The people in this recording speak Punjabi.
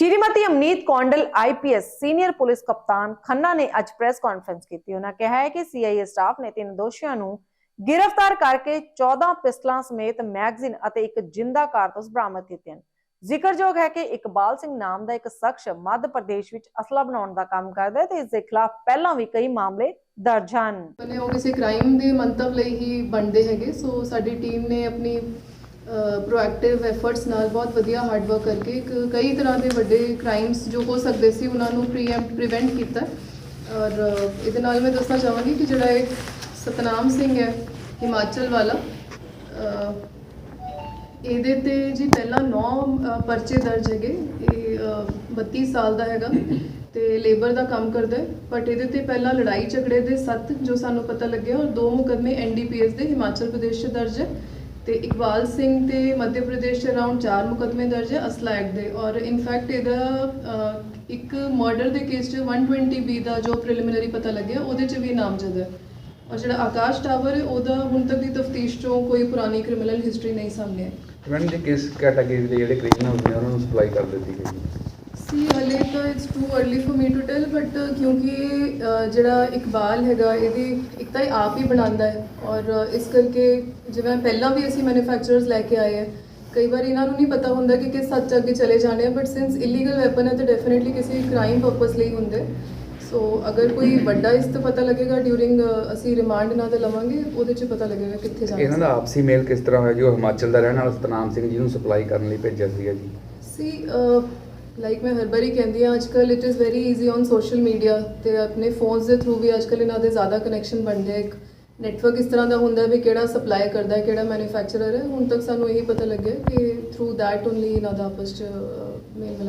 Shrimati Amneet Kondal IPS senior police ਕਪਤਾਨ ਖੰਨਾ ਨੇ ਅੱਜ ਪ੍ਰੈਸ ਕਾਨਫਰੰਸ ਕੀਤੀ। ਉਹਨਾਂ ਕਿਹਾ ਹੈ ਕਿ ਸੀਆਈਏ ਸਟਾਫ ਨੇ ਤਿੰਨ ਦੋਸ਼ੀਆਂ ਨੂੰ ਗ੍ਰਿਫਤਾਰ ਕਰਕੇ 14 ਪਿਸਟਲਾਂ ਸਮੇਤ ਮੈਗਜ਼ੀਨ ਅਤੇ ਇੱਕ ਜਿੰਦਾ ਕਾਰਤੂਸ ਬਰਾਮਦ ਕੀਤੇ ਹਨ। ਜ਼ਿਕਰਯੋਗ ਹੈ ਕਿ ਇਕਬਾਲ ਸਿੰਘ ਨਾਮ ਦਾ ਇੱਕ ਸ਼ਖਸ ਮੱਧ ਪ੍ਰਦੇਸ਼ ਵਿੱਚ ਅਸਲਾ ਬਣਾਉਣ ਦਾ ਕੰਮ ਕਰਦਾ ਹੈ ਤੇ ਇਸ ਦੇ ਖਿਲਾਫ ਪਹਿਲਾਂ ਵੀ ਕਈ ਮਾਮਲੇ ਦਰਜ ਹਨ। ਉਹ ਕਿਸੇ ਕ੍ਰਾਈਮ ਦੇ ਮੰਤਵ ਲਈ ਹੀ ਬਣਦੇ ਹੈਗੇ, ਸੋ ਸਾਡੀ ਟੀਮ ਨੇ ਆਪਣੀ ਪ੍ਰੋਐਕਟਿਵ ਐਫਰਟਸ ਨਾਲ ਬਹੁਤ ਵਧੀਆ ਹਾਰਡ ਵਰਕ ਕਰਕੇ ਇੱਕ ਕਈ ਤਰ੍ਹਾਂ ਦੇ ਵੱਡੇ ਕ੍ਰਾਈਮਸ ਜੋ ਹੋ ਸਕਦੇ ਸੀ ਉਹਨਾਂ ਨੂੰ ਪ੍ਰੀਐਮਪਟ ਪ੍ਰੀਵੈਂਟ ਕੀਤਾ। ਔਰ ਇਹਦੇ ਨਾਲ ਮੈਂ ਦੱਸਣਾ ਚਾਹਾਂਗੀ ਕਿ ਜਿਹੜਾ ਇਹ ਸਤਨਾਮ ਸਿੰਘ ਹੈ ਹਿਮਾਚਲ ਵਾਲਾ ਇਹਦੇ ਤੇ ਜੀ ਪਹਿਲਾਂ 9 ਪਰਚੇ ਦਰਜ ਹੈਗੇ। ਇਹ ਅ, 32 ਸਾਲ ਦਾ ਹੈਗਾ ਤੇ ਲੇਬਰ ਦਾ ਕੰਮ ਕਰਦਾ ਬਟ ਇਹਦੇ ਤੇ ਪਹਿਲਾਂ ਲੜਾਈ ਝਗੜੇ ਦੇ 7 ਜੋ ਸਾਨੂੰ ਪਤਾ ਲੱਗਿਆ ਔਰ ਦੋ ਮੁਕਦਮੇ ਐਨਡੀਪੀਐਸ ਦੇ ਹਿਮਾਚਲ ਪ੍ਰਦੇਸ਼ 'ਚ ਦਰਜ ਹੈ। ਤੇ ਇਕਬਾਲ ਸਿੰਘ ਤੇ ਮੱਧ ਪ੍ਰਦੇਸ਼ 'ਚ ਅਰਾਊਂਡ 4 ਮੁਕਦਮੇ ਦਰਜ ਹੈ ਅਸਲਾ ਐਕਟ ਦੇ। ਔਰ ਇਨਫੈਕਟ ਇਹਦਾ ਅ, ਇੱਕ ਮਰਡਰ ਦੇ ਕੇਸ 'ਚ 120 ਬੀ ਦਾ ਜੋ ਪ੍ਰੀਲਿਮਿਨਰੀ ਪਤਾ ਲੱਗਿਆ ਉਹਦੇ 'ਚ ਵੀ ਨਾਮਜ਼ਦ ਹੈ ਔਰ ਜਿਹੜਾ ਆਕਾਸ਼ ਟਾਵਰ ਹੈ ਉਹਦਾ ਹੁਣ ਤੱਕ ਦੀ ਤਫਤੀਸ਼ 'ਚੋਂ ਕੋਈ ਪੁਰਾਣੀ ਕ੍ਰਿਮੀਨਲ ਹਿਸਟਰੀ ਨਹੀਂ ਸਾਹਮਣੇ ਆਈ। ਮੈਡਮ ਜੀ ਕਿਸ ਕੈਟਾਗਰੀ ਦੇ ਜਿਹੜੇ ਕ੍ਰਿਮੀਨਲ ਨੇ ਉਹਨਾਂ ਨੂੰ ਸਪਲਾਈ ਕਰ ਦਿੱਤੀ ਗਈ। ਸੀ ਹਲੇ ਤਾਂ it's too early for me to tell but ਕਿਉਂਕਿ ਜਿਹੜਾ ਇਕਬਾਲ ਹੈਗਾ ਇਹਦੀ ਇੱਕ ਤਾਂ ਇਹ ਆਪ ਹੀ ਬਣਾਉਂਦਾ ਹੈ। ਔਰ ਇਸ ਕਰਕੇ ਜਿਵੇਂ ਪਹਿਲਾਂ ਵੀ ਅਸੀਂ ਮੈਨੂਫੈਕਚਰਰਸ ਲੈ ਕੇ ਆਏ ਹੈ ਕਈ ਵਾਰ ਇਹਨਾਂ ਨੂੰ ਨਹੀਂ ਪਤਾ ਹੁੰਦਾ ਕਿ ਕਿਸ ਹੱਦ ਅੱਗੇ ਚਲੇ ਜਾਣੇ ਆ ਬਟ ਸਿੰਸ ਇਲੀਗਲ ਵੈਪਨ ਹੈ ਤਾਂ ਡੈਫੀਨਿਟਲੀ ਕਿਸੇ ਕ੍ਰਾਈਮ ਪਰਪਸ ਲਈ ਹੁੰਦੇ ਸੋ ਅਗਰ ਕੋਈ ਵੱਡਾ ਇਸ ਤੋਂ ਪਤਾ ਲੱਗੇਗਾ ਡਿਊਰਿੰਗ ਅਸੀਂ ਰਿਮਾਂਡ ਨਾਲ ਤਾਂ ਲਵਾਂਗੇ ਉਹਦੇ 'ਚ ਪਤਾ ਲੱਗੇਗਾ ਕਿੱਥੇ ਜਾਣਾ। ਇਹਨਾਂ ਦਾ ਆਪਸੀ ਮੇਲ ਕਿਸ ਤਰ੍ਹਾਂ ਹੋਇਆ? ਜੀ ਉਹ ਹਿਮਾਚਲ ਦਾ ਰਹਿਣ ਵਾਲਾ ਸਤਨਾਮ ਸਿੰਘ ਜੀ ਨੂੰ ਸਪਲਾਈ ਕਰਨ ਲਈ ਭੇਜਿਆ ਸੀਗਾ ਜੀ। ਸੀ ਲਾਈਕ ਮੈਂ ਹਰ ਵਾਰੀ ਕਹਿੰਦੀ ਹਾਂ ਅੱਜਕੱਲ it is very easy on social media ਤੇ ਆਪਣੇ ਫੋਨਸ ਦੇ ਥਰੂ ਵੀ ਅੱਜ ਅੱਜਕੱਲ ਇਹਨਾਂ ਦੇ ਜ਼ਿਆਦਾ ਕਨੈਕਸ਼ਨ ਬਣਦੇ ਆ। ਇੱਕ ਨੈਟਵਰਕ ਇਸ ਤਰ੍ਹਾਂ ਦਾ ਹੁੰਦਾ ਵੀ ਕਿਹੜਾ ਸਪਲਾਈ ਕਰਦਾ ਹੈ, ਕਿਹੜਾ ਮੈਨੂਫੈਕਚਰਰ ਹੈ। ਹੁਣ ਤੱਕ ਸਾਨੂੰ ਇਹੀ ਪਤਾ ਲੱਗਿਆ ਕਿ ਥਰੂ ਦੈਟ ਓਨਲੀ ਇਹਨਾਂ ਦਾ ਆਪਸ ਚ ਮੇਲ ਮਿਲਾਪ